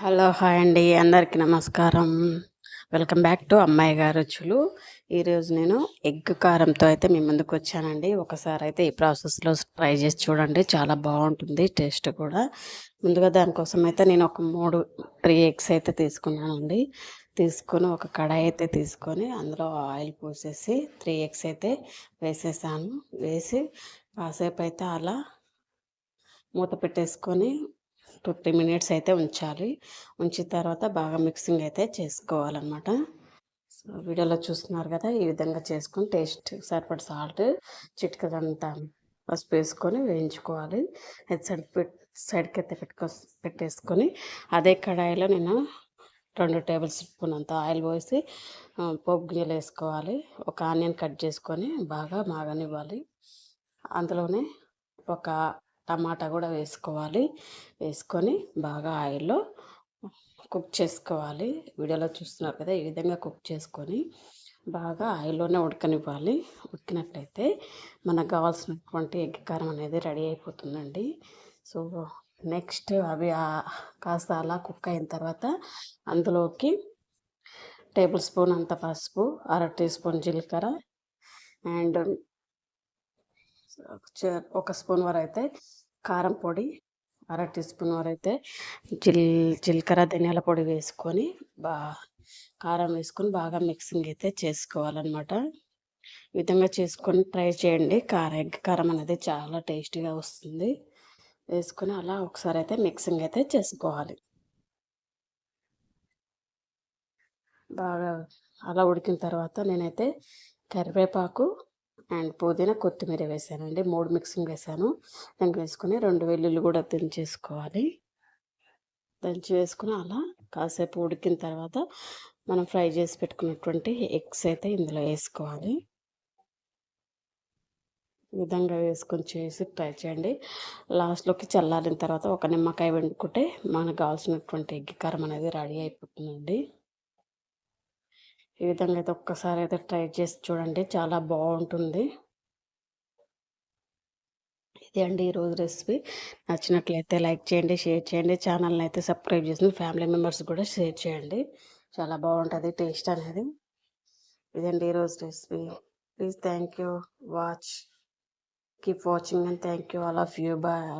Hello hi అండి. అందరికీ నమస్కారం. వెల్కమ్ బ్యాక్ టు అమ్మాయి గారు రుచులు ఈరోజు నేను ఎగ్ కారంతో అయితే మీ ముందుకు వచ్చానండి. ఒకసారి అయితే ఈ ప్రాసెస్లో ట్రై చేసి చూడండి. చాలా బాగుంటుంది టేస్ట్ కూడా. ముందుగా దానికోసం అయితే నేను ఒక మూడు త్రీ ఎగ్స్ అయితే తీసుకున్నానండి. తీసుకొని ఒక కడాయి అయితే తీసుకొని అందులో ఆయిల్ పోసేసి త్రీ ఎగ్స్ అయితే వేసేసాను. వేసి కాసేపు అయితే అలా మూత పెట్టేసుకొని టూ త్రీ మినిట్స్ అయితే ఉంచాలి. ఉంచిన తర్వాత బాగా మిక్సింగ్ అయితే చేసుకోవాలన్నమాట. సో వీడియోలో చూస్తున్నారు కదా ఈ విధంగా చేసుకొని టేస్ట్ సరిపడి సాల్ట్ చిటికదంతా పసుపు వేసుకొని వేయించుకోవాలి. అది సైడ్ పెట్ సైడ్కి అయితే పెట్టుకో పెట్టేసుకొని అదే కడాయిలో నేను రెండు టేబుల్ స్పూన్ అంత ఆయిల్ పోసి పోపు గింజలు వేసుకోవాలి. ఒక ఆనియన్ కట్ చేసుకొని బాగా మాగనివ్వాలి. అందులోనే ఒక టమాటా కూడా వేసుకోవాలి. వేసుకొని బాగా ఆయిల్లో కుక్ చేసుకోవాలి. వీడియోలో చూస్తున్నారు కదా ఈ విధంగా కుక్ చేసుకొని బాగా ఆయిల్లోనే ఉడకనివ్వాలి. ఉడికినట్లయితే మనకు కావాల్సినటువంటి ఎగ్ కారం అనేది రెడీ అయిపోతుందండి. సో నెక్స్ట్ అవి కాస్త అలా కుక్ అయిన తర్వాత అందులోకి టేబుల్ స్పూన్ అంత పసుపు అర టీ స్పూన్ జీలకర్ర అండ్ ఒక స్పూన్ వరకు అయితే కారం పొడి అర టీ స్పూన్ వరకు అయితే జిల్ జీలకర్ర ధనియాల పొడి వేసుకొని బా కారం వేసుకొని బాగా మిక్సింగ్ అయితే చేసుకోవాలన్నమాట. ఈ విధంగా చేసుకొని ట్రై చేయండి. కారం ఎగ్ కారం అనేది చాలా టేస్టీగా వస్తుంది. వేసుకొని అలా ఒకసారి అయితే మిక్సింగ్ అయితే చేసుకోవాలి. బాగా అలా ఉడికిన తర్వాత నేనైతే కరివేపాకు అండ్ పుదీనా కొత్తిమీర వేసానండి మూడు మిక్సింగ్ వేసాను. దానికి వేసుకొని రెండు వెల్లుల్లి కూడా దించేసుకోవాలి. దంచి వేసుకుని అలా కాసేపు ఉడికిన తర్వాత మనం ఫ్రై చేసి పెట్టుకున్నటువంటి ఎగ్స్ అయితే ఇందులో వేసుకోవాలి. విధంగా వేసుకొని చేసి ట్రై చేయండి. లాస్ట్లోకి చల్లారిన తర్వాత ఒక నిమ్మకాయ వండుకుంటే మనకు కావాల్సినటువంటి ఎగ్ కారం అనేది రెడీ అయిపోతుందండి. ఈ విధంగా అయితే ఒక్కసారి అయితే ట్రై చేసి చూడండి. చాలా బాగుంటుంది. ఇది అండి ఈరోజు రెసిపీ. నచ్చినట్లయితే లైక్ చేయండి షేర్ చేయండి. ఛానల్ని అయితే సబ్స్క్రైబ్ చేసి ఫ్యామిలీ మెంబర్స్ కూడా షేర్ చేయండి. చాలా బాగుంటుంది టేస్ట్ అనేది. ఇదండి ఈరోజు recipe. Please thank you watch. Keep watching and thank you all of you. Bye.